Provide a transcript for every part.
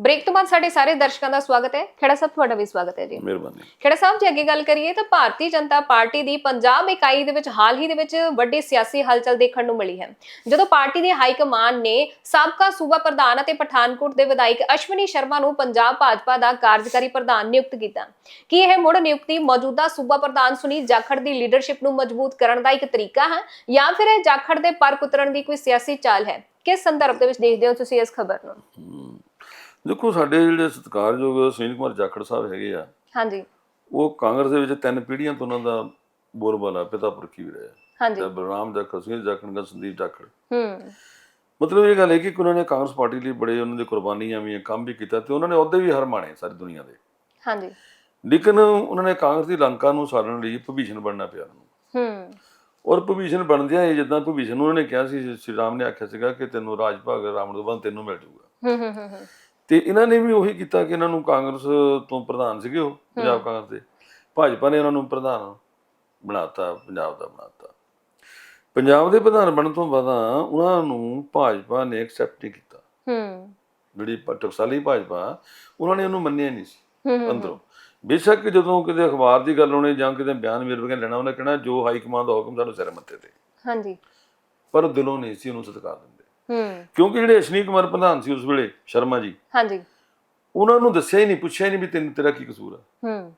Break ਤੋਂ ਬਾਅਦ ਸਾਡੇ ਸਾਰੇ ਦਰਸ਼ਕਾਂ ਦਾ ਸਵਾਗਤ ਹੈ। ਖੇੜਾ ਸਾਹਿਬ ਤੁਹਾਡਾ ਵੀ ਸਵਾਗਤ ਹੈ ਜੀ। ਮਿਹਰਬਾਨੀ। ਖੇੜਾ ਸਾਹਿਬ ਜੇ ਅੱਗੇ ਗੱਲ ਕਰੀਏ ਤਾਂ ਭਾਰਤੀ ਜਨਤਾ ਪਾਰਟੀ ਦੀ ਪੰਜਾਬ ਇਕਾਈ ਦੇ ਵਿੱਚ ਹਾਲ ਹੀ ਦੇ ਵਿੱਚ ਵੱਡੀ ਸਿਆਸੀ ਹਲਚਲ ਦੇਖਣ ਨੂੰ ਮਿਲੀ ਹੈ। ਜਦੋਂ ਪਾਰਟੀ ਦੀ ਹਾਈ ਕਮਾਨ ਨੇ ਸਾਬਕਾ ਸੂਬਾ ਪ੍ਰਧਾਨ ਅਤੇ ਪਠਾਨਕੋਟ ਦੇ ਵਿਧਾਇਕ ਅਸ਼ਵਨੀ ਸ਼ਰਮਾ ਨੂੰ ਪੰਜਾਬ ਭਾਜਪਾ ਦਾ ਕਾਰਜਕਾਰੀ ਪ੍ਰਧਾਨ ਨਿਯੁਕਤ ਕੀਤਾ। ਕੀ ਇਹ ਮੁੜ ਨਿਯੁਕਤੀ ਮੌਜੂਦਾ ਸੂਬਾ ਪ੍ਰਧਾਨ ਸੁਨੀਲ ਜਾਖੜ ਦੀ ਲੀਡਰਸ਼ਿਪ ਨੂੰ ਮਜ਼ਬੂਤ ਕਰਨ ਦਾ ਇੱਕ ਤਰੀਕਾ ਹੈ ਜਾਂ ਫਿਰ ਇਹ ਜਾਖੜ ਦੇ ਪਰ ਕੁਤਰਨ ਦੀ ਕੋਈ ਸਿਆਸੀ ਚਾਲ ਹੈ? ਕਿਸ ਸੰਦਰਭ ਦੇ ਵਿੱਚ ਦੇਖਦੇ ਹੋ ਤੁਸੀਂ ਇਸ ਖਬਰ ਨੂੰ? ਦੇਖੋ ਸਾਡੇ ਜਿਹੜੇ ਸਤਿਕਾਰਯੋਗ ਸੁਨੀਲ ਕੁਮਾਰ ਜਾਖੜ ਸਾਹਿਬ ਹੈਗੇ ਆ ਹਾਂਜੀ। ਉਹ ਕਾਂਗਰਸ ਦੇ ਵਿੱਚ ਤਿੰਨ ਪੀੜ੍ਹੀਆਂ ਤੋਂ ਉਹਨਾਂ ਦਾ ਬੋਲਬਾਲਾ ਪਿਤਾ ਪੁਰਖੀ ਵੀ ਰਿਹਾ ਹਾਂਜੀ। ਤੇ ਬਲਰਾਮ ਜਾਖੜ ਸੁਨੀਲ ਜਾਖੜ ਦਾ ਸੰਦੀਪ ਜਾਖੜ। ਹੂੰ। ਮਤਲਬ ਇਹ ਗੱਲ ਹੈ ਕਿ ਉਹਨਾਂ ਨੇ ਕਾਂਗਰਸ ਪਾਰਟੀ ਲਈ ਬੜੇ ਉਹਨਾਂ ਦੇ ਕੁਰਬਾਨੀਆਂ ਵੀ ਕੰਮ ਵੀ ਕੀਤਾ ਤੇ ਉਹਨਾਂ ਨੇ ਅਹੁਦੇ ਵੀ ਹਰ ਮਾਣੇ ਸਾਰੀ ਦੁਨੀਆ ਦੇ। ਹਾਂਜੀ। ਲੇਕਿਨ ਉਹਨਾਂ ਨੇ ਕਾਂਗਰਸ ਦੀ ਲੰਕਾ ਨੂੰ ਸਾੜਨ ਲਈ ਭਵੀਸ਼ਣ ਬਣਨਾ ਪਿਆ ਉਹਨੂੰ ਹੂੰ। ਔਰ ਭਵੀਸ਼ਣ ਬਣਦਿਆਂ ਇਹ ਜਿੱਦਾਂ ਭਵੀਸ਼ਣ ਉਹਨਾਂ ਨੇ ਕਿਹਾ ਸੀ ਸ਼੍ਰੀ ਰਾਮ ਨੇ ਆਖਿਆ ਸੀਗਾ ਕਿ ਤੈਨੂੰ ਰਾਜ ਭਾਗ ਰਾਵਣ ਤੋਂ ਬਾਅਦ ਤੈਨੂੰ ਮਿਲ ਜਾਊਗਾ। ਹੂੰ ਹੂੰ ਹੂੰ। ਤੇ ਇਹਨਾਂ ਨੇ ਵੀ ਉਹੀ ਕੀਤਾ ਕਿ ਇਹਨਾਂ ਨੂੰ ਕਾਂਗਰਸ ਤੋਂ ਪ੍ਰਧਾਨ ਸੀਗੇ ਉਹ ਪੰਜਾਬ ਕਾਂਗਰਸ ਦੇ। ਭਾਜਪਾ ਨੇ ਉਹਨਾਂ ਨੂੰ ਪ੍ਰਧਾਨ ਬਣਾਤਾ ਪੰਜਾਬ ਦਾ ਬਣਾਤਾ। ਪੰਜਾਬ ਦੇ ਪ੍ਰਧਾਨ ਬਣਨ ਤੋਂ ਬਾਅਦ ਉਹਨਾਂ ਨੂੰ ਭਾਜਪਾ ਨੇ ਐਕਸੈਪਟ ਨਹੀਂ ਕੀਤਾ। ਹੂੰ। ਜਿਹੜੀ ਟਕਸਾਲੀ ਭਾਜਪਾ ਉਹਨਾਂ ਨੇ ਉਹਨੂੰ ਮੰਨਿਆ ਨਹੀਂ ਸੀ ਅੰਦਰੋਂ। ਬੇਸ਼ੱਕ ਜਦੋਂ ਕਿਤੇ ਅਖਬਾਰ ਦੀ ਗੱਲ ਹੋਣੀ ਜਾਂ ਕਿਤੇ ਬਿਆਨ ਵੀਰ ਵਗੈਰਾ ਲੈਣਾ ਉਹਨੇ ਕਹਿਣਾ ਜੋ ਹਾਈ ਕਮਾਂਡ ਦਾ ਹੁਕਮ ਸਾਨੂੰ ਸਿਰ ਮੱਥੇ ਤੇ। ਹਾਂਜੀ। ਪਰ ਦਿਲੋਂ ਨਹੀਂ ਸੀ ਉਹਨੂੰ ਸਤਿਕਾਰ ਦਿੰਦੇ। ਹੂੰ। ਕਿਉਂਕਿ ਜਿਹੜੇ ਅਸ਼ਨੀ ਕੁਮਾਰ ਪ੍ਰਧਾਨ ਸੀ ਉਸ ਵੇਲੇ ਸ਼ਰਮਾ ਜੀ ਹਾਂਜੀ। ਉਹਨਾਂ ਨੂੰ ਦੱਸਿਆ ਹੀ ਨਹੀਂ ਪੁੱਛਿਆ ਹੀ ਨਹੀਂ ਵੀ ਤੈਨੂੰ ਤੇਰਾ ਕੀ ਕਸੂਰ ਆ। ਹੂੰ।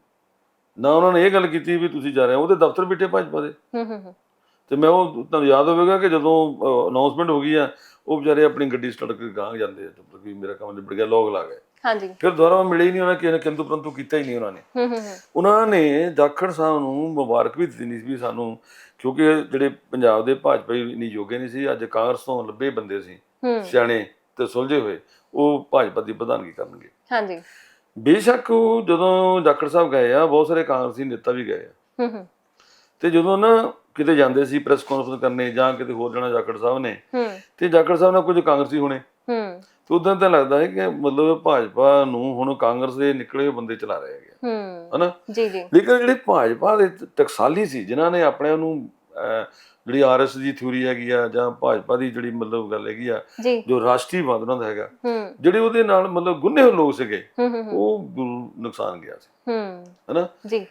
ਨਾ ਉਹਨਾਂ ਨੇ ਇਹ ਗੱਲ ਕੀਤੀ ਵੀ ਤੁਸੀਂ ਜਾ ਰਹੇ ਹੋ ਉਹਦੇ ਦਫ਼ਤਰ ਬੈਠੇ ਭਾਜਪਾ ਦੇ। ਹੂੰ ਹੂੰ ਤੇ ਮੈਂ ਉਹ ਤੁਹਾਨੂੰ ਯਾਦ ਹੋਵੇਗਾ ਕਿ ਜਦੋਂ ਅਨਾਉਂਸਮੈਂਟ ਹੋ ਗਈ ਆ ਉਹ ਵਿਚਾਰੇ ਆਪਣੀ ਗੱਡੀ ਸਟਾਰਟ ਕੇ ਗਾਂਹ ਜਾਂਦੇ ਆ ਚੁੱਪ ਕਿ ਮੇਰਾ ਕੰਮ ਨਿਬੜ ਗਿਆ ਲੋਕ ਲਾ ਗਏ। ਹਾਂਜੀ। ਫਿਰ ਦੁਬਾਰਾ ਮਿਲੇ ਹੀ ਨਹੀਂ ਉਹਨਾਂ ਕਿਸੇ ਨੇ ਕਿੰਤੂ ਪਰੰਤੂ ਕੀਤਾ ਹੀ ਨਹੀਂ ਉਹਨਾਂ ਨੇ। ਹੂੰ ਹੂੰ ਹੂੰ। ਉਹਨਾਂ ਨੇ ਜਾਖੜ ਸਾਹਿਬ ਨੂੰ ਮੁਬਾਰਕ ਵੀ ਦਿੱਤੀ ਨਹੀਂ ਸੀ ਵੀ ਸਾਨੂੰ ਕਿਉਂਕਿ ਜਿਹੜੇ ਪੰਜਾਬ ਦੇ ਭਾਜਪਾ ਨਹੀਂ ਯੋਗੇ ਨਹੀਂ ਸੀ ਅੱਜ ਕਾਂਗਰਸ ਤੋਂ ਲੱਭੇ ਬੰਦੇ ਸੀ ਸਿਆਣੇ ਤੇ ਸੁਲਝੇ ਹੋਏ ਉਹ ਭਾਜਪਾ ਦੀ ਪ੍ਰਧਾਨਗੀ ਕਰਨਗੇ। ਹਾਂਜੀ। ਬੇਸ਼ੱਕ ਉਹ ਜਦੋਂ ਜਾਖੜ ਸਾਹਿਬ ਗਏ ਆ ਬਹੁਤ ਸਾਰੇ ਕਾਂਗਰਸੀ ਨੇਤਾ ਵੀ ਗਏ ਆ। ਤੇ ਜਦੋਂ ਨਾ ਕਿਤੇ ਜਾਂਦੇ ਸੀ ਪ੍ਰੈਸ ਕਾਨਫਰੰਸ ਕਰਨੇ ਜਾਂ ਕਿਤੇ ਹੋਰ ਜਾਣਾ ਜਾਖੜ ਸਾਹਿਬ ਨੇ ਤੇ ਜਾਖੜ ਸਾਹਿਬ ਨਾਲ ਕੁਝ ਕਾਂਗਰਸੀ ਹੋਣੇ। ਹੂੰ। ਤੇ ਉਦੋਂ ਤਾਂ ਲੱਗਦਾ ਹੈ ਕਿ ਮਤਲਬ ਭਾਜਪਾ ਨੂੰ ਹੁਣ ਕਾਂਗਰਸ ਦੇ ਨਿਕਲੇ ਹੋਏ ਬੰਦੇ ਚਲਾ ਰਹੇ ਹੈਗੇ ਹੂੰ। ਹਨਾ? ਜੀ ਜੀ। ਲੇਕਿਨ ਜਿਹੜੇ ਭਾਜਪਾ ਦੇ ਟਕਸਾਲੀ ਸੀ ਜਿਨ੍ਹਾਂ ਨੇ ਆਪਣੇ ਆਪ ਨੂੰ ਜਿਹੜੀ ਆਰਐਸ ਦੀ ਥਿਊਰੀ ਹੈਗੀ ਆ ਜਾਂ ਭਾਜਪਾ ਦੀ ਜਿਹੜੀ ਮਤਲਬ ਗੱਲ ਹੈਗੀ ਆ ਜੀ। ਰਾਸ਼ਟਰੀਵਾਦ ਉਹਨਾਂ ਦਾ ਹੈਗਾ ਜਿਹੜੇ ਉਹਦੇ ਨਾਲ ਮਤਲਬ ਗੁੰਨੇ ਹੋਏ ਲੋਕ ਸੀਗੇ ਉਹ ਨੁਕਸਾਨ ਗਿਆ ਸੀ। ਹੂੰ। ਹਨਾ? ਜੀ।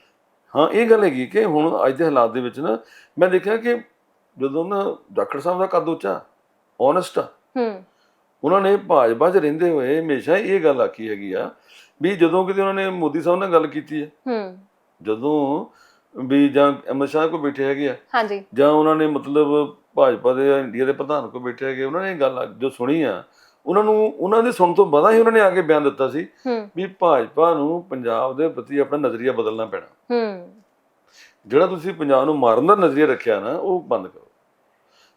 ਹਾਂ ਇਹ ਗੱਲ ਹੈਗੀ ਕਿ ਹੁਣ ਅੱਜ ਦੇ ਹਾਲਾਤ ਦੇ ਵਿੱਚ ਨਾ ਮੈਂ ਦੇਖਿਆ ਕਿ ਜਦੋਂ ਨਾ ਡਾਕਟਰ ਸਾਹਿਬ ਦਾ ਕੱਦ ਉੱਚਾ ਓਨੈਸਟ ਹੂੰ। ਉਹਨਾਂ ਨੇ ਭਾਜਪਾ 'ਚ ਰਹਿੰਦੇ ਹੋਏ ਹਮੇਸ਼ਾ ਇਹ ਗੱਲ ਆਖੀ ਹੈਗੀ ਆ ਵੀ ਜਦੋਂ ਕਿਤੇ ਉਹਨਾਂ ਨੇ ਮੋਦੀ ਸਾਹਿਬ ਨਾਲ ਗੱਲ ਕੀਤੀ ਹੈ ਹੂੰ। ਜਦੋਂ ਵੀ ਜਾਂ ਅਮਿਤ ਸ਼ਾਹ ਕੋ ਬੈਠੇ ਹੈਗੇ ਆ ਹਾਂਜੀ। ਜਾਂ ਉਹਨਾਂ ਨੇ ਮਤਲਬ ਭਾਜਪਾ ਦੇ ਇੰਡੀਆ ਦੇ ਪ੍ਰਧਾਨ ਕੋ ਬੈਠੇ ਹੈਗੇ ਉਹਨਾਂ ਨੇ ਗੱਲ ਜੋ ਸੁਣੀ ਆ ਉਹਨਾਂ ਨੂੰ ਉਹਨਾਂ ਦੇ ਸੁਣ ਤੋਂ ਬਾਅਦ ਹੀ ਉਹਨਾਂ ਨੇ ਆ ਕੇ ਬਿਆਨ ਦਿੱਤਾ ਸੀ ਵੀ ਭਾਜਪਾ ਨੂੰ ਪੰਜਾਬ ਦੇ ਪ੍ਰਤੀ ਆਪਣਾ ਨਜ਼ਰੀਆ ਬਦਲਣਾ ਪੈਣਾ। ਹੂੰ। ਜਿਹੜਾ ਤੁਸੀਂ ਪੰਜਾਬ ਨੂੰ ਮਾਰਨ ਦਾ ਨਜ਼ਰੀਆ ਰੱਖਿਆ ਨਾ ਉਹ ਬੰਦ ਕਰੋ।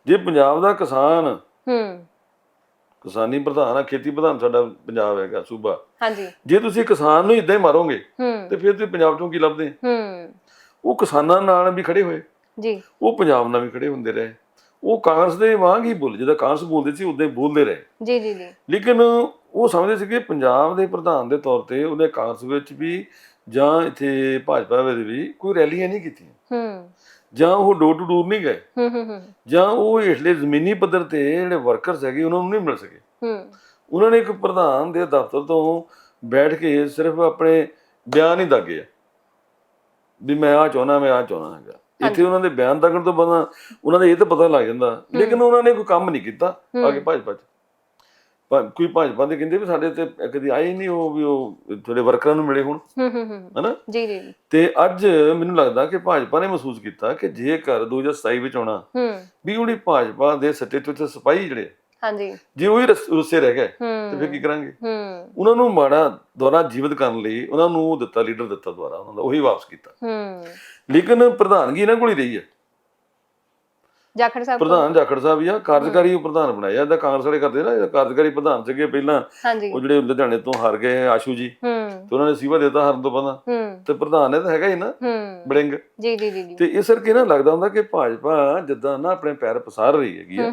ਜੇ ਪੰਜਾਬ ਦਾ ਕਿਸਾਨ ਹੂੰ। ਕਿਸਾਨੀ ਪ੍ਰਧਾਨ ਆ ਖੇਤੀ ਪ੍ਰਧਾਨ ਸਾਡਾ ਪੰਜਾਬ ਹੈਗਾ ਸੂਬਾ। ਹਾਂਜੀ। ਜੇ ਤੁਸੀਂ ਕਿਸਾਨ ਨੂੰ ਇਦਾਂ ਹੀ ਮਾਰੋਗੇ ਤੇ ਫਿਰ ਤੁਸੀਂ ਪੰਜਾਬ ਚੋਂ ਕੀ ਲੱਭਦੇ? ਹੂੰ। ਉਹ ਕਿਸਾਨਾਂ ਨਾਲ ਵੀ ਖੜੇ ਹੋਏ। ਜੀ। ਉਹ ਪੰਜਾਬ ਨਾਲ ਵੀ ਖੜੇ ਹੁੰਦੇ ਰਹੇ। ਉਹ ਕਾਂਗਰਸ ਦੇ ਵਾਂਗ ਹੀ ਬੋਲੇ ਜਦੋਂ ਕਾਂਗਰਸ ਬੋਲਦੇ ਸੀ ਉਦਾਂ ਹੀ ਬੋਲਦੇ ਰਹੇ। ਜੀ ਜੀ ਜੀ। ਲੇਕਿਨ ਉਹ ਸਮਝਦੇ ਸੀ ਕਿ ਪੰਜਾਬ ਦੇ ਪ੍ਰਧਾਨ ਦੇ ਤੌਰ ਤੇ ਉਹਨੇ ਕਾਂਗਰਸ ਵਿੱਚ ਵੀ ਜਾਂ ਇੱਥੇ ਭਾਜਪਾ ਵਿੱਚ ਵੀ ਕੋਈ ਰੈਲੀਆਂ ਨਹੀਂ ਕੀਤੀਆਂ। ਹੂੰ। ਜਾਂ ਉਹ ਡੋਰ ਟੂ ਡੋਰ ਨਹੀਂ ਗਏ। ਹੂੰ ਹੂੰ ਹੂੰ। ਜਾਂ ਉਹ ਹੇਠਲੇ ਜ਼ਮੀਨੀ ਪੱਧਰ ਤੇ ਜਿਹੜੇ ਵਰਕਰਸ ਹੈਗੇ ਉਹਨਾਂ ਨੂੰ ਨਹੀਂ ਮਿਲ ਸਕੇ। ਹੂੰ। ਉਹਨਾਂ ਨੇ ਇੱਕ ਪ੍ਰਧਾਨ ਦੇ ਦਫ਼ਤਰ ਤੋਂ ਬੈਠ ਕੇ ਸਿਰਫ ਆਪਣੇ ਬਿਆਨ ਹੀ ਦਾਗੇ ਆ। ਵੀ ਮੈਂ ਆ ਚਾਹੁੰਦਾ ਮੈਂ ਆ ਚਾਹੁੰਦਾ ਹੈਗਾ। ਇੱਥੇ ਉਹਨਾਂ ਦੇ ਬਿਆਨ ਦਾਗਣ ਤੋਂ ਬਾਅਦ ਉਹਨਾਂ ਦਾ ਇਹ ਤਾਂ ਪਤਾ ਲੱਗ ਜਾਂਦਾ। ਲੇਕਿਨ ਉਹਨਾਂ ਨੇ ਕੋਈ ਕੰਮ ਨਹੀਂ ਕੀਤਾ ਅੱਗੇ ਭਾਜਪਾ ਚ ਕੋਈ ਭਾਜਪਾ ਦੇ ਕਹਿੰਦੇ ਵੀ ਸਾਡੇ ਤੇ ਕਦੀ ਆਏ ਨਹੀਂ ਉਹ ਵੀ ਉਹ ਥੋੜੇ ਵਰਕਰਾਂ ਨੂੰ ਮਿਲੇ ਹੁਣ। ਹੂੰ ਹੂੰ ਹੂੰ। ਹਨਾ? ਜੀ ਜੀ ਤੇ ਅੱਜ ਮੈਨੂੰ ਲੱਗਦਾ ਕਿ ਭਾਜਪਾ ਨੇ ਮਹਿਸੂਸ ਕੀਤਾ ਕਿ ਜੇਕਰ 2027 ਵਿੱਚ ਆਉਣਾ ਹੂੰ। ਵੀ ਉਹਦੀ ਭਾਜਪਾ ਦੇ ਸੱਚੇ ਤੋਂ ਸਿਪਾਹੀ ਜਿਹੜੇ ਹਾਂਜੀ। ਜੇ ਉਹ ਹੀ ਰਸ- ਰਹਿ ਗਏ ਤੇ ਫਿਰ ਕੀ ਕਰਾਂਗੇ? ਹੂੰ। ਉਹਨਾਂ ਨੂੰ ਮਾੜਾ ਦੁਆਰਾ ਜੀਵਤ ਕਰਨ ਲਈ ਉਹਨਾਂ ਨੂੰ ਦਿੱਤਾ ਲੀਡਰ ਦਿੱਤਾ ਦੁਆਰਾ ਉਹਨਾਂ ਦਾ ਉਹੀ ਵਾਪਸ ਕੀਤਾ। ਹੂੰ। ਲੇਕਿਨ ਪ੍ਰਧਾਨਗੀ ਇਹਨਾਂ ਕੋਲ ਹੀ ਰਹੀ ਹੈ। ਜਾਖੜ ਸਾਹਿਬ ਪ੍ਰਧਾਨ ਜਾਖੜ ਸਾਹਿਬ ਹੀ ਆ ਕਾਰਜਕਾਰੀ ਪ੍ਰਧਾਨ ਬਣਾਇਆ ਇਹਦਾ ਕਾਂਗਰਸ ਵਾਲੇ ਕਰਦੇ ਨਾ ਇਹਦਾ ਕਾਰਜਕਾਰੀ ਪ੍ਰਧਾਨ ਸੀਗੇ ਪਹਿਲਾਂ। ਉਹ ਜਿਹੜੇ ਲੁਧਿਆਣੇ ਤੋਂ ਹਾਰ ਗਏ ਆਸ਼ੂ ਜੀ। ਹੂੰ। ਤੇ ਉਹਨਾਂ ਨੇ ਸੀਵਾ ਦਿੱਤਾ ਹਾਰਨ ਤੋਂ ਪਹਿਲਾਂ ਹੂੰ। ਤੇ ਪ੍ਰਧਾਨ ਇਹ ਤਾਂ ਹੈਗਾ ਹੀ ਨਾ ਹੂੰ। ਬੜਿੰਗ। ਜੀ ਜੀ ਜੀ ਤੇ ਇਸ ਕਰਕੇ ਨਾ ਲੱਗਦਾ ਹੁੰਦਾ ਕਿ ਭਾਜਪਾ ਜਿੱਦਾਂ ਨਾ ਆਪਣੇ ਪੈਰ ਪਸਾਰ ਰਹੀ ਹੈਗੀ ਆ।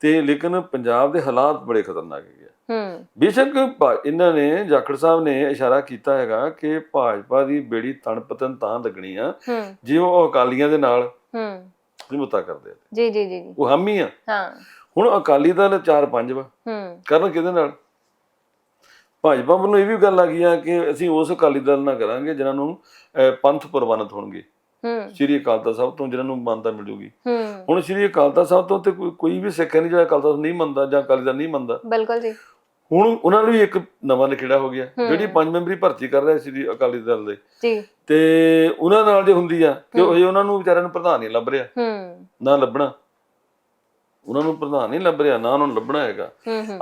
ਤੇ ਲੇਕਿਨ ਪੰਜਾਬ ਦੇ ਹਾਲਾਤ ਬੜੇ ਖਤਰਨਾਕ ਹੈਗੇ ਆ। ਹੂੰ। ਬੇਸ਼ੱਕ ਇਹਨਾਂ ਨੇ ਜਾਖੜ ਸਾਹਿਬ ਨੇ ਇਸ਼ਾਰਾ ਕੀਤਾ ਹੈਗਾ ਕਿ ਭਾਜਪਾ ਦੀ ਬੇੜੀ ਤਣ ਪਤਨ ਤਾਂ ਲੱਗਣੀ ਆ। ਜੇ ਉਹ ਅਕਾਲੀਆਂ ਦੇ ਨਾਲ ਹੂੰ। ਸਮਝੌਤਾ ਕਰਦੇ ਆ। ਜੀ ਜੀ ਜੀ ਉਹ ਹਾਮੀ ਆ। ਹਾਂ। ਹੁਣ ਅਕਾਲੀ ਦਲ 4-5 ਵਾ। ਹੂੰ। ਕਰਨ ਕਿਹਦੇ ਨਾਲ? ਭਾਜਪਾ ਵੱਲੋਂ ਇਹ ਵੀ ਗੱਲ ਆ ਗਈ ਆ ਕਿ ਅਸੀਂ ਉਸ ਅਕਾਲੀ ਦਲ ਨਾਲ ਕਰਾਂਗੇ ਜਿਨ੍ਹਾਂ ਨੂੰ ਪੰਥ ਪ੍ਰਵਾਨਿਤ ਹੋਣਗੇ। ਹੂੰ। ਸ਼੍ਰੀ ਅਕਾਲ ਤਖਤ ਸਾਹਿਬ ਤੋਂ ਜਿਨ੍ਹਾਂ ਨੂੰ ਮਾਨਤਾ ਮਿਲੂਗੀ ਹੂੰ। ਹੁਣ ਸ਼੍ਰੀ ਅਕਾਲ ਤਖਤ ਸਾਹਿਬ ਤੋਂ ਤੇ ਕੋਈ ਕੋਈ ਵੀ ਸਿੱਖ ਨਹੀਂ ਜਿਹੜਾ ਅਕਾਲ ਤਖਤ ਨਹੀਂ ਮੰਨਦਾ ਜਾਂ ਅਕਾਲੀ ਦਲ ਨਹੀਂ ਮੰਨਦਾ। ਬਿਲਕੁਲ ਜੀ। ਹੁਣ ਉਹਨਾਂ ਨੂੰ ਇੱਕ ਨਵਾਂ ਨਿਖੇੜਾ ਹੋ ਗਿਆ ਜਿਹੜੀ ਪੰਜ ਮੈਂਬਰੀ ਭਰਤੀ ਕਰ ਰਿਹਾ ਸ਼੍ਰੀ ਅਕਾਲੀ ਦਲ ਦੇ। ਜੀ। ਤੇ ਉਹਨਾਂ ਨਾਲ ਜੇ ਹੁੰਦੀ ਆ ਕਿ ਉਹ ਉਹਨਾਂ ਨੂੰ ਵਿਚਾਰਿਆਂ ਨੂੰ ਪ੍ਰਧਾਨ ਨਹੀਂ ਲੱਭ ਰਿਹਾ। ਹੂੰ। ਨਾ ਲੱਭਣਾ। ਉਹਨਾਂ ਨੂੰ ਪ੍ਰਧਾਨ ਨਹੀਂ ਲੱਭ ਰਿਹਾ ਨਾ ਉਹਨਾਂ ਨੂੰ ਲੱਭਣਾ ਹੈਗਾ।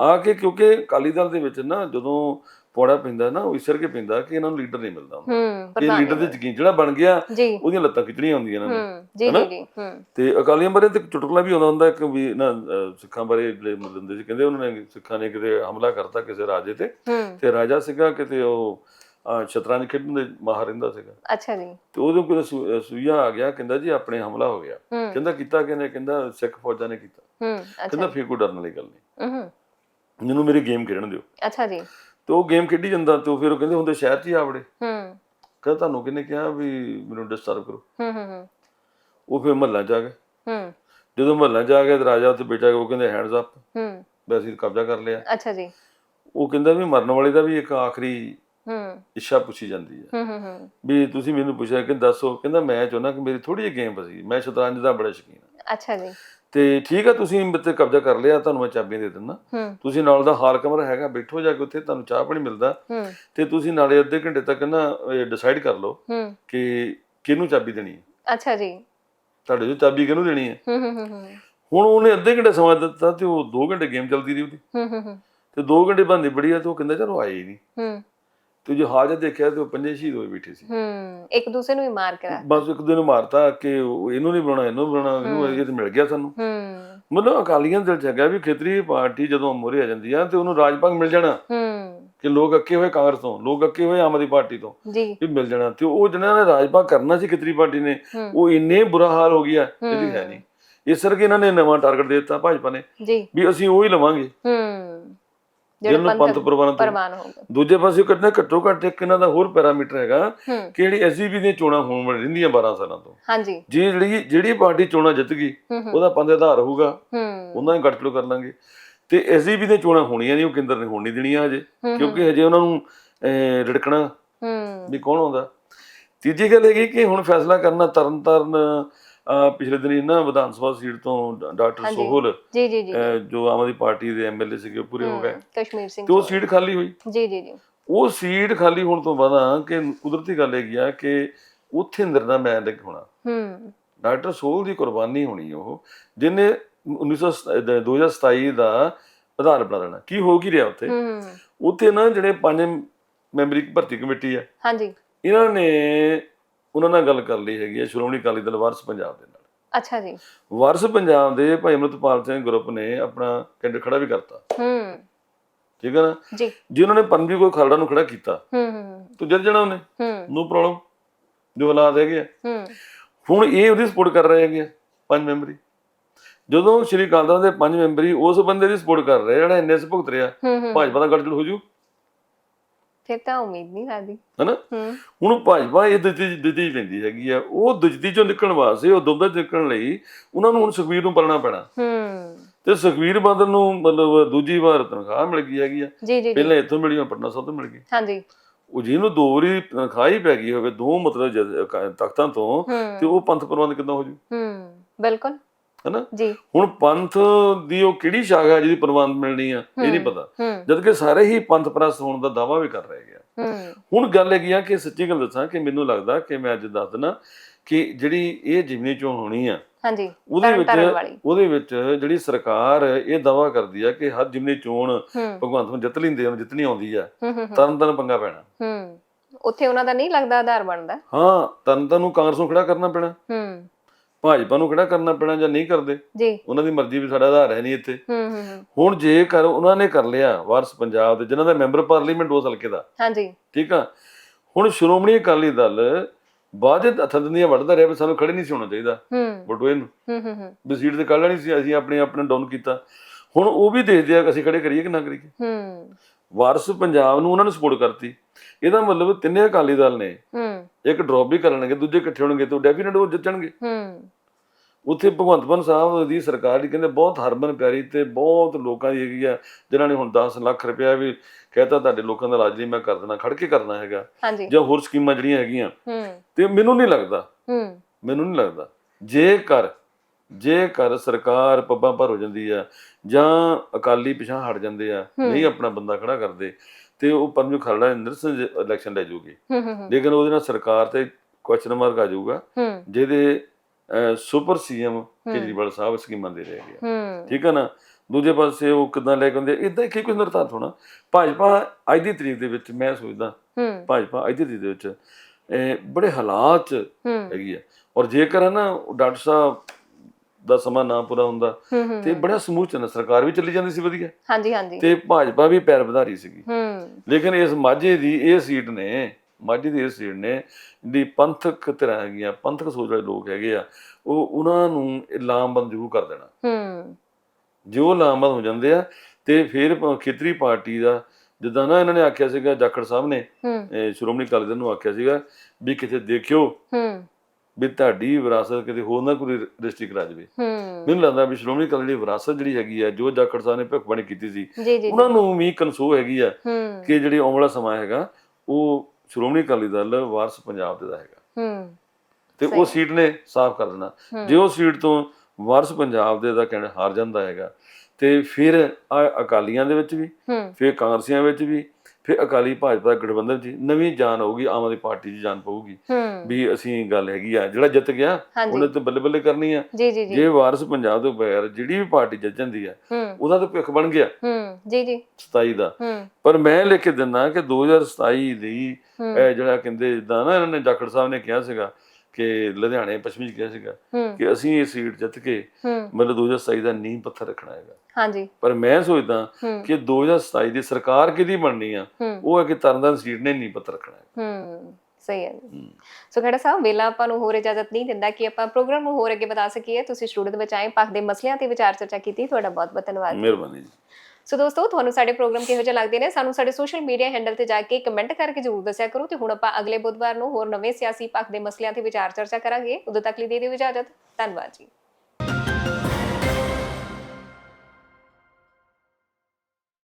ਆ ਕੇ ਕਿਉਂਕਿ ਅਕਾਲੀ ਦਲ ਦੇ ਵਿੱਚ ਨਾ ਜਦੋਂ ਪੌੜਾ ਪੈਂਦਾ ਨਾ ਉਹ ਇਸਰ ਕੇ ਪੈਂਦਾ ਕਿ ਇਹਨਾਂ ਨੂੰ ਲੀਡਰ ਨਹੀਂ ਮਿਲਦਾ। ਹੂੰ ਇਹ ਲੀਡਰ ਦੇ ਯਕੀਨ ਜਿਹੜਾ ਬਣ ਗਿਆ ਉਹਦੀਆਂ ਲੱਤਾਂ ਖਿੱਚਣੀਆਂ ਹੁੰਦੀਆਂ ਇਹਨਾਂ ਨੇ ਹੂੰ ਜੀ? ਜੀ ਹੂੰ। ਤੇ ਅਕਾਲੀਆਂ ਬਾਰੇ ਤੇ ਚੁਟਕਲਾ ਵੀ ਆਉਂਦਾ ਹੁੰਦਾ ਕਿ ਵੀ ਨਾ ਸਿੱਖਾਂ ਬਾਰੇ ਜਿਹੜੇ ਦਿੰਦੇ ਸੀ ਕਹਿੰਦੇ ਉਹਨਾਂ ਨੇ ਸਿੱਖਾਂ ਨੇ ਕਿਤੇ ਹਮਲਾ ਕਰਤਾ ਕਿਸੇ ਰਾਜੇ ਤੇ ਤੇ ਰਾਜਾ ਸੀਗਾ ਕਿਤੇ ਉਹ ਸ਼ਤਰੰਜ ਖੇਡਣ ਦੇ ਮਾਹਰ ਰਹਿੰਦਾ ਸੀਗਾ। ਅੱਛਾ ਜੀ। ਤੇ ਉਹਦੇ ਕੋਲ ਸੂ- ਅਹ, ਸੂਈਆ ਆ ਗਿਆ ਕਹਿੰਦਾ ਜੀ ਆਪਣੇ ਹਮਲਾ ਹੋ ਗਿਆ। ਕਹਿੰਦਾ ਕੀਤਾ ਕਿਨੇ ਕਹਿੰਦਾ ਸਿੱਖ ਫੌਜਾਂ ਨੇ ਕੀਤਾ। ਹੂੰ ਕਹਿੰਦਾ ਅੱਛਾ ਫੇਰ ਕੋਈ ਡਰਨ ਵਾਲੀ ਗੱਲ ਨਹੀਂ। ਹੂੰ। ਮੈਨੂੰ ਮੇਰੀ ਗੇਮ ਖੇਡਣ ਦਿਓ। ਅੱਛਾ ਜੀ। ਤੇ ਉਹ ਗੇਮ ਖੇਡੀ ਜਾਂਦਾ ਤੇ ਉਹ ਫਿਰ ਉਹ ਕਹਿੰਦੇ ਹੁੰਦੇ ਸ਼ਹਿਰ 'ਚ ਹੀ ਆਵੜੇ ਹੂੰ। ਕਹਿੰਦਾ ਤੁਹਾਨੂੰ ਕਿਹਨੇ ਕਿਹਾ ਵੀ ਮੈਨੂੰ ਡਿਸਟਰਬ ਕਰੋ। ਹੂੰ ਹੂੰ ਹੂੰ। ਉਹ ਫਿਰ ਮਹੱਲਾ ਆ ਗਏ। ਹੂੰ। ਜਦੋਂ ਮਹੱਲਾ ਆ ਗਿਆ ਤੇ ਰਾਜਾ ਉੱਥੇ ਬੈਠਾ ਉਹ ਕਹਿੰਦੇ ਹੈਂਡਸ ਅਪ ਹੂੰ। ਵੀ ਅਸੀਂ ਕਬਜ਼ਾ ਕਰ ਲਿਆ। ਅੱਛਾ ਜੀ। ਉਹ ਕਹਿੰਦਾ ਵੀ ਮਰਨ ਵਾਲੇ ਦਾ ਵੀ ਇੱਕ ਆਖਰੀ ਹੂੰ। ਇੱਛਾ ਪੁੱਛੀ ਜਾਂਦੀ ਹੈ। ਹੂੰ ਹੂੰ ਹੂੰ। ਵੀ ਤੁਸੀਂ ਮੈਨੂੰ ਪੁੱਛਿਆ ਕਿ ਦੱਸੋ। ਕਹਿੰਦਾ ਮੈਂ ਚਾਹੁੰਦਾ ਕਿ ਮੇਰੀ ਥੋੜੀ ਜਿਹੀ ਗੇਮ ਫਸੀ ਮੈਂ ਸ਼ਤਰੰਜ ਦਾ ਬੜਾ ਸ਼ੌਕੀਨ ਹਾਂ। ਅੱਛਾ ਜੀ। ਤੇ ਠੀਕ ਆ ਤੁਸੀਂ ਮੇਰੇ ਤੇ ਕਬਜ਼ਾ ਕਰ ਲਿਆ ਤੁਹਾਨੂੰ ਮੈਂ ਚਾਬੀਆਂ ਦੇ ਦਿੰਦਾ। ਤੁਸੀਂ ਨਾਲ ਦਾ ਹਾਲ ਕਮਰਾ ਹੈਗਾ ਬੈਠੋ ਜਾ ਕੇ ਉੱਥੇ ਤੁਹਾਨੂੰ ਚਾਹ ਪਾਣੀ ਮਿਲਦਾ। ਤੇ ਤੁਸੀਂ ਨਾਲੇ ਅੱਧੇ ਘੰਟੇ ਤੱਕ ਨਾ ਡਿਸਾਈਡ ਕਰ ਲਓ ਕਿ ਕਿਹਨੂੰ ਚਾਬੀ ਦੇਣੀ ਹੈ। ਅੱਛਾ ਜੀ। ਤੁਹਾਡੇ ਜੋ ਚਾਬੀ ਕਿਹਨੂੰ ਦੇਣੀ ਹੈ? ਹੁਣ ਉਹਨੇ ਅੱਧੇ ਘੰਟੇ ਸਮਾਂ ਦਿੱਤਾ ਤੇ ਉਹ 2 ਘੰਟੇ ਗੇਮ ਚੱਲਦੀ ਰਹੀ ਉਹਦੀ। ਤੇ 2 ਘੰਟੇ ਬੰਦੀ ਬੜੀ ਆ ਤੇ ਉਹ ਕਹਿੰਦਾ ਚਲੋ ਆਏ ਹੀ ਨਹੀਂ। ਤੇ ਜੋ ਹਾਜ਼ਰ ਦੇਖਿਆ ਤੇ ਉਹ ਪੰਜੇ ਸ਼ਹੀਦ ਹੋਏ ਬੈਠੇ ਸੀ। ਹੂੰ ਇੱਕ ਦੂਸਰੇ ਨੂੰ ਹੀ ਮਾਰ ਕਰਾ ਬਸ ਇੱਕ ਦਿਨ ਮਾਰਤਾ ਕਿ ਉਹ ਇਹਨੂੰ ਨਹੀਂ ਬਣਾਉਣਾ ਇਹਨੂੰ ਬਣਾਉਣਾ ਇਹਨੂੰ ਇਹ ਤੇ ਮਿਲ ਗਿਆ ਸਾਨੂੰ। ਹੂੰ। ਮਤਲਬ ਅਕਾਲੀਆਂ ਦੇ ਦਿਲ ਚ ਹੈਗਾ ਵੀ ਖੇਤਰੀ ਪਾਰਟੀ ਜਦੋਂ ਮੋਰੇ ਆ ਜਾਂਦੀ ਆ ਤੇ ਉਹਨੂੰ ਰਾਜ ਭਾਗ ਮਿਲ ਜਾਣਾ। ਹੂੰ। ਕਿ ਲੋਕ ਅੱਕੇ ਹੋਏ ਕਾਂਗਰਸ ਤੋਂ ਲੋਕ ਅੱਕੇ ਹੋਏ ਆਮ ਆਦਮੀ ਪਾਰਟੀ ਤੋਂ ਜੀ। ਵੀ ਮਿਲ ਜਾਣਾ ਤੇ ਉਹ ਜਿਹਨਾਂ ਨੇ ਰਾਜ ਭਾਗ ਕਰਨਾ ਸੀ ਖੇਤਰੀ ਪਾਰਟੀ ਨੇ ਉਹ ਇੰਨੇ ਬੁਰਾ ਹਾਲ ਹੋ ਗਿਆ ਇਹਦੀ ਹੈ ਨਹੀਂ। ਇਸ ਕਰਕੇ ਇਹਨਾਂ ਨੇ ਨਵਾਂ ਟਾਰਗੇਟ ਦੇ ਦਿੱਤਾ ਭਾਜਪਾ ਨੇ ਜੀ। ਵੀ ਅਸੀਂ ਉਹ ਹੀ ਲਵਾਂਗੇ। ਹੂੰ। ਜਿਹਨੂੰ ਪੰਥ ਪ੍ਰਵਾਨ ਪਰਵਾਨ ਹੋ ਗਿਆ ਦੂਜੇ ਪਾਸੇ ਕੱਢਣਾ ਘੱਟੋ ਘੱਟ ਇੱਕ ਇਹਨਾਂ ਦਾ ਹੋਰ ਪੈਰਾਮੀਟਰ ਹੈਗਾ ਕਿ ਜਿਹੜੀ ਐਸਜੀਪੀ ਦੀਆਂ ਚੋਣਾਂ ਹੋਣ ਰਹਿੰਦੀਆਂ 12 ਸਾਲਾਂ ਤੋਂ। ਹਾਂਜੀ। ਜੇ ਜਿਹੜੀ ਜਿਹੜੀ ਪਾਰਟੀ ਚੋਣਾਂ ਜਿੱਤ ਗਈ ਉਹਦਾ ਪੰਜ ਆਧਾਰ ਹੋਊਗਾ। ਹੂੰ। ਉਹਨਾਂ ਨੂੰ ਗੱਠਜੋੜ ਕਰ ਲਾਂਗੇ। ਤੇ ਐਸਜੀਪੀ ਦੀਆਂ ਚੋਣਾਂ ਹੋਣੀਆਂ ਨਹੀਂ ਉਹ ਕੇਂਦਰ ਨੇ ਹੋਣ ਨਹੀਂ ਦੇਣੀਆਂ ਹਜੇ। ਕਿਉਂਕਿ ਹਜੇ ਉਹਨਾਂ ਨੂੰ ਰਿੜਕਣਾ ਵੀ ਕੌਣ ਆਉਂਦਾ। ਤੀਜੀ ਗੱਲ ਹੈਗੀ ਕਿ ਹੁਣ ਫੈਸਲਾ ਕਰਨਾ ਤਰਨ ਤਾਰਨ ਅਹ, ਪਿਛਲੇ ਦਿਨੀ ਨਾ ਵਿਧਾਨ ਸਭਾ ਸੀਟ ਤੋਂ ਡਾਕਟਰ। ਸੋਹਲ ਜੀ ਜੀ ਜੀ ਜੋ। ਆਮ ਆਦਮੀ ਪਾਰਟੀ ਦੇ ਐਮਐਲਏ ਸੀਗੇ ਪੂਰੇ ਹੋ ਗਏ। ਕਸ਼ਮੀਰ ਸਿੰਘ ਤੇ ਉਹ। ਸੀਟ ਖਾਲੀ ਹੋਈ। ਜੀ ਜੀ ਜੀ। ਉਹ ਸੀਟ ਖਾਲੀ ਹੋਣ ਤੋਂ ਬਾਅਦ ਆ ਕਿ ਕੁਦਰਤੀ ਗੱਲ ਹੈਗੀ ਆ ਕਿ ਉੱਥੇ ਨਿਰਣਾ ਮੈਂ ਲੱਗ ਹੋਣਾ। ਹੂੰ। ਡਾਕਟਰ ਸੋਹਲ ਦੀ ਕੁਰਬਾਨੀ ਹੋਣੀ ਉਹ ਜਿਹਨੇ 1900 ਦ- 2027 ਦਾ ਆਧਾਰ ਬਣਾ ਦੇਣਾ ਕੀ ਹੋ ਕੀ ਰਿਹਾ ਉੱਥੇ? ਹੂੰ। ਉੱਥੇ ਨਾ ਜਿਹੜੇ ਪੰਜ ਮੈਂਬਰੀ ਭਰਤੀ ਕਮੇਟੀ ਆ ਹਾਂਜੀ। ਇਹਨਾਂ ਨੇ ਉਹਨਾਂ ਨਾਲ ਗੱਲ ਕਰ ਲਈ ਹੈਗੀ ਆ ਸ਼੍ਰੋਮਣੀ ਅਕਾਲੀ ਦਲ ਵਾਰਸ ਪੰਜਾਬ ਦੇ ਨਾਲ। ਅੱਛਾ ਜੀ। ਵਾਰਸ ਪੰਜਾਬ ਦੇ ਭਾਈ ਅਮਰਤਪਾਲ ਸਿੰਘ ਗਰੁੱਪ ਨੇ ਆਪਣਾ ਕੈਂਡੀਡੇਟ ਖੜਾ ਵੀ ਕਰਤਾ। ਹੂੰ। ਠੀਕ ਹੈ ਨਾ? ਜੀ। ਜੇ ਉਹਨਾਂ ਨੇ ਪੰਜੀ ਕੋਈ ਖਾਲੜਾ ਨੂੰ ਖੜਾ ਕੀਤਾ ਹੂੰ ਹੂੰ ਤੂੰ ਜਾਣਾ ਉਹਨੇ? ਹੂੰ। ਨੋ ਪ੍ਰੋਬਲਮ ਜੋ ਹਾਲਾਤ ਹੈਗੇ ਆ। ਹੂੰ। ਹੁਣ ਇਹ ਉਹਦੀ ਸਪੋਰਟ ਕਰ ਰਹੇ ਹੈਗੇ ਪੰਜ ਮੈਂਬਰੀ। ਜਦੋਂ ਸ਼੍ਰੀ ਤਖਤ ਦੇ ਪੰਜ ਮੈਂਬਰੀ ਉਸ ਬੰਦੇ ਦੀ ਸਪੋਰਟ ਕਰ ਰਹੇ ਜਿਹੜਾ ਇੰਨੇ ਭੁਗਤ ਰਿਹਾ ਹੂੰ ਹੂੰ। ਭਾਜਪਾ ਦਾ ਗੱਠਜੋੜ ਹੋ ਜੂ। ਫਿਰ ਤਾਂ ਉਮੀਦ ਨਹੀਂ ਲੱਗਦੀ। ਹਨਾ? ਹੁਣ ਭਾਜਪਾ ਇਹ ਦੁਜਦੀ ਦੁਜਦੀ ਪੈਂਦੀ ਹੈਗੀ ਆ। ਉਹ ਦੁਜਦੀ ਚੋਂ ਨਿਕਲਣ ਵਾਸਤੇ ਉਹ ਦੁਬਦਾ ਨਿਕਲਣ ਲਈ ਉਹਨਾਂ ਨੂੰ ਹੁਣ ਸੁਖਵੀਰ ਨੂੰ ਪਲਣਾ ਪੈਣਾ। ਹੂੰ। ਤੇ ਸੁਖਵੀਰ ਬਾਦਲ ਨੂੰ ਮਤਲਬ ਦੂਜੀ ਵਾਰ ਤਨਖਾਹ ਮਿਲ ਗਈ ਹੈਗੀ ਆ। ਪਹਿਲਾਂ ਇੱਥੋਂ ਮਿਲੀ ਹੁਣ ਪਟਨਾ ਸਾਹਿਬ ਤੋਂ ਮਿਲ ਗਈ। ਹਾਂਜੀ। ਉਹ ਜਿਹਨੂੰ ਦੋ ਵਾਰੀ ਤਨਖਾਹ ਹੀ ਪੈ ਗਈ ਹੋਵੇ ਦੋ ਮਤਲਬ ਤਖਤਾਂ ਤੋਂ ਤੇ ਉਹ ਪੰਥ ਪ੍ਰਬੰਧ ਕਿੱਦਾਂ ਹੋ ਜੂ? ਹੂੰ ਬਿਲਕੁਲ। ਹਨਾ? ਜੀ। ਹੁਣ ਪੰਥ ਦੀ ਉਹ ਕਿਹੜੀ ਸ਼ਾਖਾ ਹੈ ਜਿਹਦੀ ਪ੍ਰਬੰਧ ਮਿਲਣੀ ਆ ਇਹ ਨਹੀਂ ਪਤਾ। ਜਦ ਕਿ ਸਾਰੇ ਹੀ ਪੰਥ ਪ੍ਰਸਤ ਹੋਣ ਦਾ ਦਾਵਾ ਵੀ ਕਰ ਰਹੇ ਗਿਆ ਹੁਣ ਗੱਲ ਹੈਗੀ ਆ ਕਿ ਸੱਚੀ ਗੱਲ ਦੱਸਾਂ ਕਿ ਮੈਨੂੰ ਲੱਗਦਾ ਕਿ ਮੈਂ ਅੱਜ ਦੱਸ ਦਿਨਾ ਕਿ ਜਿਹੜੀ ਇਹ ਜਿਮਨੀ ਚੋਣ ਹੋਣੀ ਆ ਹਾਂਜੀ ਉਹਦੇ ਵਿੱਚ ਉਹਦੇ ਵਿੱਚ ਜਿਹੜੀ ਸਰਕਾਰ ਇਹ ਦਾਵਾ ਕਰਦੀ ਆ ਕਿ ਹਰ ਜਿਮਨੀ ਚੋਣ ਭਗਵੰਤ ਨੂੰ ਜਿੱਤ ਲੈਂਦੇ ਉਹਨੂੰ ਜਿੱਤਣੀ ਆਉਂਦੀ ਆ ਤਰਨ ਤਰਨ ਪੰਗਾ ਪੈਣਾ। ਹੂੰ। ਉੱਥੇ ਉਹਨਾਂ ਦਾ ਨਹੀਂ ਲੱਗਦਾ ਆਧਾਰ ਬਣਦਾ। ਹਾਂ ਤਰਨ ਤਾਰਨ ਨੂੰ ਕਾਂਗਰਸ ਨੂੰ ਖੜਾ ਕਰਨਾ ਪੈਣਾ। ਹੂੰ। ਭਾਜਪਾ ਨੂੰ ਖੜਾ ਕਰਨਾ ਪੈਣਾ ਜਾਂ ਨਹੀਂ ਕਰਦੇ? ਜੀ। ਉਹਨਾਂ ਦੀ ਮਰਜ਼ੀ ਵੀ ਸਾਡਾ ਆਧਾਰ ਹੈ ਨਹੀਂ ਇੱਥੇ। ਹੂੰ ਹੂੰ ਹੁਣ ਜੇ ਕਰ ਉਹਨਾਂ ਨੇ ਕਰ ਲਿਆ ਵਾਰਸ ਪੰਜਾਬ ਦੇ ਜਿਨ੍ਹਾਂ ਦਾ ਮੈਂਬਰ ਪਾਰਲੀਮੈਂਟ ਉਸ ਹਲਕੇ ਦਾ। ਹਾਂਜੀ। ਠੀਕ ਆ? ਹੁਣ ਸ਼੍ਰੋਮਣੀ ਅਕਾਲੀ ਦਲ ਬਾਅਦ ਅਥੰਦੀਆਂ ਵੱਢਦਾ ਰਿਹਾ ਵੀ ਸਾਨੂੰ ਖੜੇ ਨਹੀਂ ਸੀ ਹੋਣਾ ਚਾਹੀਦਾ। ਹੂੰ। ਬਟੂਏ ਨੂੰ। ਹੂੰ ਹੂੰ ਹੂੰ। ਵੀ ਸੀਟ ਤੇ ਕੱਢ ਲੈਣੀ ਸੀ ਅਸੀਂ ਆਪਣੇ ਆਪ ਨੂੰ ਡਾਊਨ ਕੀਤਾ। ਹੁਣ ਉਹ ਵੀ ਦੇਖਦੇ ਆ ਕਿ ਅਸੀਂ ਖੜੇ ਕਰੀਏ ਕਿ ਨਾ ਕਰੀਏ? ਹੂੰ। ਵਾਰਸ ਪੰਜਾਬ ਨੂੰ ਉਹਨਾਂ ਨੇ ਸਪੋਰਟ ਕਰਤੀ। ਇਹਦਾ ਮਤਲਬ ਤਿੰਨੇ ਅਕਾਲੀ ਦਲ ਨੇ। ਹੂੰ। ਇੱਕ ਡ੍ਰੌਪ ਵੀ ਕਰਨਗੇ ਦੂਜੇ ਇਕੱਠੇ ਹੋਣਗੇ ਤਾਂ ਡੈਫੀਨਿਟ ਉਹ ਜਿੱਤਣਗੇ। ਹੂੰ। ਉੱਥੇ ਭਗਵੰਤ ਮਾਨ ਸਾਹਿਬ ਦੀ ਸਰਕਾਰ ਦੀ ਕਹਿੰਦੇ ਬਹੁਤ ਹਰਮਨ ਪਿਆਰੀ ਤੇ ਬਹੁਤ ਲੋਕਾਂ ਦੀ ਹੈਗੀ ਆ ਜਿਨ੍ਹਾਂ ਨੇ ਹੁਣ 10 ਲੱਖ ਰੁਪਇਆ ਵੀ ਕਹਿਤਾ ਤੁਹਾਡੇ ਲੋਕਾਂ ਦਾ ਇਲਾਜ ਨਹੀਂ ਮੈਂ ਕਰ ਦੇਣਾ ਖੜ ਕੇ ਕਰਨਾ ਹੈਗਾ। ਜਾਂ ਹੋਰ ਸਕੀਮਾਂ ਜਿਹੜੀਆਂ ਹੈਗੀਆਂ। ਹੂੰ। ਤੇ ਮੈਨੂੰ ਨਹੀਂ ਲੱਗਦਾ। ਹੂੰ। ਮੈਨੂੰ ਨਹੀਂ ਲੱਗਦਾ। ਜੇਕਰ ਜੇਕਰ ਸਰਕਾਰ ਪੱਬਾਂ ਭਰ ਹੋ ਜਾਂਦੀ ਆ ਜਾਂ ਅਕਾਲੀ ਪਿਛਾਂ ਹਟ ਜਾਂਦੇ ਆ। ਨਹੀਂ ਆਪਣਾ ਬੰਦਾ ਖੜਾ ਕਰਦੇ ਤੇ ਉਹ ਪਰਮਜੂ ਖਰੜਾ ਨਿਰਸਨ ਇਲੈਕਸ਼ਨ ਲੈ ਹੂੰ, ਲੇਕਿਨ ਉਹਦੇ ਨਾਲ ਸਰਕਾਰ ਤੇ ਕੁਐਸਚਨ ਮਾਰਕ ਆ ਜਾਊਗਾ ਜਿਹਦੇ ਸੁਪਰ ਸੀਐਮ ਕੇਜਰੀਵਾਲ ਸਾਹਿਬ ਸਕੀਮਾਂ ਦੇ ਰਹੇ ਹੈਗੇ ਆ। ਹੂੰ। ਠੀਕ ਹੈ ਨਾ? ਦੂਜੇ ਪਾਸੇ ਉਹ ਕਿਦਾਂ ਲੈ ਕੇ ਆਉਂਦੇ ਇਦਾਂ ਹੀ ਕੋਈ ਨਿਰਧਾਰਤ ਹੋਣਾ ਭਾਜਪਾ ਅੱਜ ਦੀ ਤਰੀਕ ਦੇ ਵਿੱਚ ਮੈਂ ਸੋਚਦਾ ਭਾਜਪਾ ਅੱਜ ਦੀ ਤਰੀਕ ਦੇ ਵਿੱਚ ਬੜੇ ਹਾਲਾਤ ਹੈਗੀ ਹੈ ਔਰ ਜੇਕਰ ਹੈ ਨਾ ਡਾਕਟਰ ਸਾਹਿਬ ਦਾ ਸਮਾਂ ਨਾ ਪੂਰਾ ਹੁੰਦਾ। ਹੂੰ ਤੇ ਬੜਾ ਸਮੂਹ ਚੰਨ ਸਰਕਾਰ ਵੀ ਚੱਲੀ ਜਾਂਦੀ ਸੀ ਵਧੀਆ। ਹਾਂਜੀ ਹਾਂਜੀ। ਤੇ ਭਾਜਪਾ ਵੀ ਪੈਰ ਵਧਾਰੀ ਸੀਗੀ। ਹੂੰ। ਲੇਕਿਨ ਇਸ ਮਾਝੇ ਦੀ ਇਹ ਸੀਟ ਨੇ ਮਾਝੇ ਦੀ ਇਹ ਸੀਟ ਨੇ ਜਿਹੜੀ ਪੰਥਕ ਤਰ੍ਹਾਂ ਹੈਗੀਆਂ ਪੰਥਕ ਸੋਚ ਵਾਲੇ ਲੋਕ ਹੈਗੇ ਆ ਉਹ ਉਹਨਾਂ ਨੂੰ ਲਾਮਬੰਦ ਜ਼ਰੂਰ ਕਰ ਦੇਣਾ। ਹੂੰ। ਜੇ ਲਾਮਬੰਦ ਹੋ ਜਾਂਦੇ ਆ ਤੇ ਫਿਰ ਖੇਤਰੀ ਪਾਰਟੀ ਦਾ ਜਿੱਦਾਂ ਨਾ ਇਹਨਾਂ ਨੇ ਆਖਿਆ ਸੀਗਾ ਜਾਖੜ ਸਾਹਿਬ ਨੇ ਸ਼੍ਰੋਮਣੀ ਅਕਾਲੀ ਦਲ ਨੂੰ ਆਖਿਆ ਸੀਗਾ ਵੀ ਕਿਤੇ ਦੇਖਿਓ ਹੂੰ। ਵੀ ਤੁਹਾਡੀ ਵਿਰਾਸਤ ਕਿਤੇ ਹੋਰ ਨਾ ਕੋਈ ਡਿਸਟ੍ਰਿਕਟ ਰਾਜ ਵੇ ਹੂੰ। ਮੈਨੂੰ ਲੱਗਦਾ ਵੀ ਸ਼੍ਰੋਮਣੀ ਅਕਾਲੀ ਦੀ ਵਿਰਾਸਤ ਜਿਹੜੀ ਹੈਗੀ ਆ ਜੋ ਜਾਖੜ ਸਾਹਿਬ ਨੇ ਭਿੱਖਬਾਣੀ ਕੀਤੀ ਸੀ ਉਹਨਾਂ ਨੂੰ ਵੀ ਕਨਸੋ ਹੈਗੀ ਆ ਕਿ ਜਿਹੜੀ ਆਉਣ ਵਾਲਾ ਸਮਾਂ ਹੈਗਾ ਉਹ ਸ਼੍ਰੋਮਣੀ ਅਕਾਲੀ ਦਲ ਵਾਰਸ ਪੰਜਾਬ ਦੇ ਦਾ ਹੈਗਾ। ਤੇ। ਉਹ ਸੀਟ ਨੇ ਸਾਫ਼ ਕਰ ਦੇਣਾ। ਜੇ ਉਹ ਸੀਟ ਤੋਂ ਵਾਰਸ ਪੰਜਾਬ ਦੇ ਦਾ ਕਹਿਣਾ ਹਾਰ ਜਾਂਦਾ ਹੈਗਾ ਤੇ ਫਿਰ ਆ ਅਕਾਲੀਆਂ ਦੇ ਵਿੱਚ ਵੀ ਫਿਰ ਕਾਂਗਰਸੀਆਂ ਵਿੱਚ ਵੀ ਫਿਰ ਅਕਾਲੀ ਭਾਜਪਾ ਦਾ ਗਠਬੰਧਨ 'ਚ ਨਵੀਂ ਜਾਨ ਆਊਗੀ ਆਮ ਆਦਮੀ ਪਾਰਟੀ 'ਚ ਜਾਨ ਪਊਗੀ। ਵੀ ਅਸੀਂ ਗੱਲ ਹੈਗੀ ਆ ਜਿਹੜਾ ਜਿੱਤ ਗਿਆ ਉਹਨੇ ਤਾਂ ਬੱਲੇ ਬੱਲੇ ਕਰਨੀ ਆ। ਜੀ ਜੀ ਜੀ। ਜੇ ਵਾਰਸ ਪੰਜਾਬ ਤੋਂ ਬਗੈਰ ਜਿਹੜੀ ਵੀ ਪਾਰਟੀ ਜਿੱਤ ਜਾਂਦੀ ਆ ਉਹਦਾ ਤਾਂ ਭਿੱਖ ਬਣ ਗਿਆ। ਹੂੰ ਜੀ ਜੀ। 27 ਦਾ। ਪਰ ਮੈਂ ਲਿਖ ਕੇ ਦਿੰਦਾ ਕਿ 2027 ਦੀ ਜਿਹੜਾ ਕਹਿੰਦੇ ਜਿੱਦਾਂ ਨਾ ਇਹਨਾਂ ਨੇ ਜਾਖੜ ਸਾਹਿਬ ਨੇ ਕਿਹਾ ਸੀਗਾ ਕਿ ਲੁਧਿਆਣੇ ਪੱਛਮੀ ਚ ਕਿਹਾ ਸੀਗਾ ਕਿ ਅਸੀਂ ਇਹ ਸੀਟ ਜਿੱਤ ਕੇ ਮਤਲਬ 2027 ਦਾ ਨੀਂਹ ਪੱਥਰ ਰੱਖਣਾ ਹੈਗਾ। ਹਾਂਜੀ। ਪਰ ਮੈਂ ਸੋਚਦਾ ਕਿ 2027 ਦੀ ਸਰਕਾਰ ਕਿਹਦੀ ਬਣਨੀ ਆ ਉਹ ਹੈ ਕਿ ਤਰਨਤਾਰਨ ਸੀਟ ਨੇ ਨੀਂਹ ਪੱਥਰ ਰੱਖਣਾ ਹੈ ਹੂੰ ਸਹੀ ਹੈ। ਸੋ ਖੜਾ ਸਾਹਿਬ ਵੇਲਾ ਆਪਾਂ ਨੂੰ ਹੋਰ ਇਜਾਜ਼ਤ ਨਹੀਂ ਦਿੰਦਾ ਕਿ ਆਪਾਂ ਪ੍ਰੋਗਰਾਮ ਨੂੰ ਹੋਰ ਅੱਗੇ ਵਧਾ ਸਕੀਏ। ਤੁਸੀਂ ਵਿੱਚ ਆਏ ਪੱਖ ਦੇ ਮਸਲਿਆਂ ਤੇ ਵਿਚਾਰ ਚਰਚਾ ਕੀਤੀ। ਤੁਹਾਡਾ ਬਹੁਤ ਬਹੁਤ ਧੰਨਵਾਦ। ਮਿਹਰਬਾਨੀ ਜੀ। ਸੋ ਦੋਸਤੋ, ਤੁਹਾਨੂੰ ਸਾਡੇ ਪ੍ਰੋਗਰਾਮ ਕਿਹੋ ਜਿਹੇ ਲੱਗਦੇ ਨੇ? ਸਾਨੂੰ ਸਾਡੇ ਸੋਸ਼ਲ ਮੀਡੀਆ ਹੈਂਡਲ ਤੇ ਜਾ ਕੇ ਕਮੈਂਟ ਕਰਕੇ ਜਰੂਰ ਦੱਸਿਆ ਕਰੋ ਤੇ ਹੁਣ ਆਪਾਂ ਅਗਲੇ ਬੁੱਧਵਾਰ ਨੂੰ ਹੋਰ ਨਵੇਂ ਸਿਆਸੀ ਪੱਖ ਦੇ ਮਸਲਿਆਂ ਤੇ ਵਿਚਾਰ ਚਰਚਾ ਕਰਾਂਗੇ। ਉਦੋਂ ਤੱਕ ਲਈ ਦੇ ਦਿਓ ਇਜਾਜ਼ਤ। ਧੰਨਵਾਦ ਜੀ।